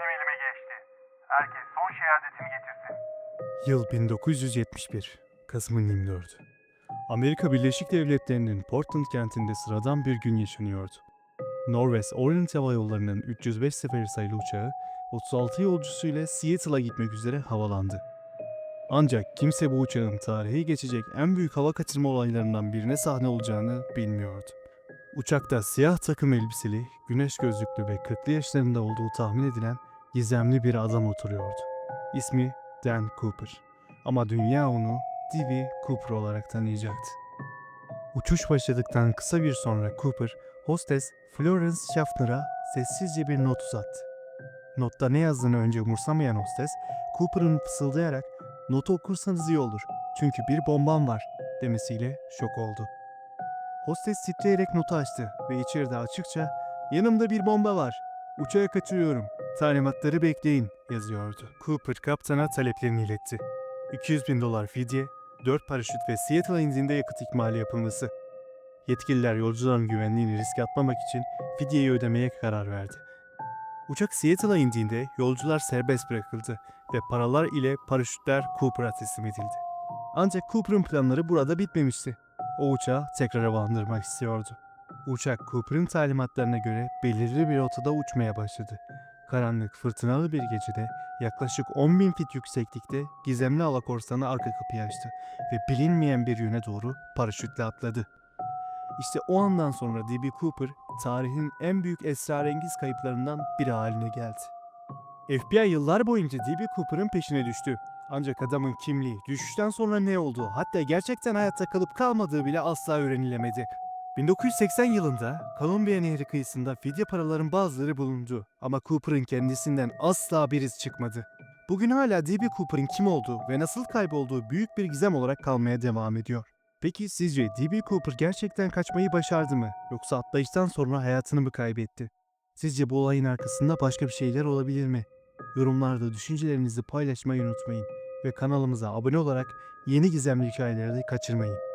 benim elime geçti. Herkes son şehadetini getirsin. Yıl 1971, Kasım'ın 24'ü. Amerika Birleşik Devletleri'nin Portland kentinde sıradan bir gün yaşanıyordu. Norwest Orient Hava Yolları'nın 305 seferi sayılı uçağı 36 yolcusuyla Seattle'a gitmek üzere havalandı. Ancak kimse bu uçağın tarihi geçecek en büyük hava kaçırma olaylarından birine sahne olacağını bilmiyordu. Uçakta siyah takım elbiseli, güneş gözlüklü ve 40'lı yaşlarında olduğu tahmin edilen gizemli bir adam oturuyordu. İsmi Dan Cooper. Ama dünya onu D.B. Cooper olarak tanıyacaktı. Uçuş başladıktan kısa bir sonra Cooper, hostes Florence Schaffner'a sessizce bir not uzattı. Notta ne yazdığını önce umursamayan hostes, Cooper'ın fısıldayarak "Notu okursanız iyi olur çünkü bir bombam var." demesiyle şok oldu. Hostes titreyerek notu açtı ve içeride açıkça "Yanımda bir bomba var. Uçağı kaçırıyorum. Talimatları bekleyin." yazıyordu. Cooper kaptana taleplerini iletti. 200 bin dolar fidye, 4 paraşüt ve Seattle'a indiğinde yakıt ikmali yapılması. Yetkililer yolcuların güvenliğini riske atmamak için fidyeyi ödemeye karar verdi. Uçak Seattle'a indiğinde yolcular serbest bırakıldı ve paralar ile paraşütler Cooper'a teslim edildi. Ancak Cooper'ın planları burada bitmemişti. O uçağı tekrar havalandırmak istiyordu. Uçak Cooper'ın talimatlarına göre belirli bir rotada uçmaya başladı. Karanlık, fırtınalı bir gecede yaklaşık 10 bin fit yükseklikte gizemli alakorsanı arka kapıyı açtı ve bilinmeyen bir yöne doğru paraşütle atladı. İşte o andan sonra D.B. Cooper tarihin en büyük esrarengiz kayıplarından biri haline geldi. FBI yıllar boyunca D.B. Cooper'ın peşine düştü. Ancak adamın kimliği, düşüşten sonra ne olduğu, hatta gerçekten hayatta kalıp kalmadığı bile asla öğrenilemedi. 1980 yılında Kolombiya Nehri kıyısında fidye paraların bazıları bulundu ama Cooper'ın kendisinden asla bir iz çıkmadı. Bugün hala D.B. Cooper'ın kim olduğu ve nasıl kaybolduğu büyük bir gizem olarak kalmaya devam ediyor. Peki sizce D.B. Cooper gerçekten kaçmayı başardı mı yoksa atlayıştan sonra hayatını mı kaybetti? Sizce bu olayın arkasında başka bir şeyler olabilir mi? Yorumlarda düşüncelerinizi paylaşmayı unutmayın ve kanalımıza abone olarak yeni gizemli hikayeleri kaçırmayın.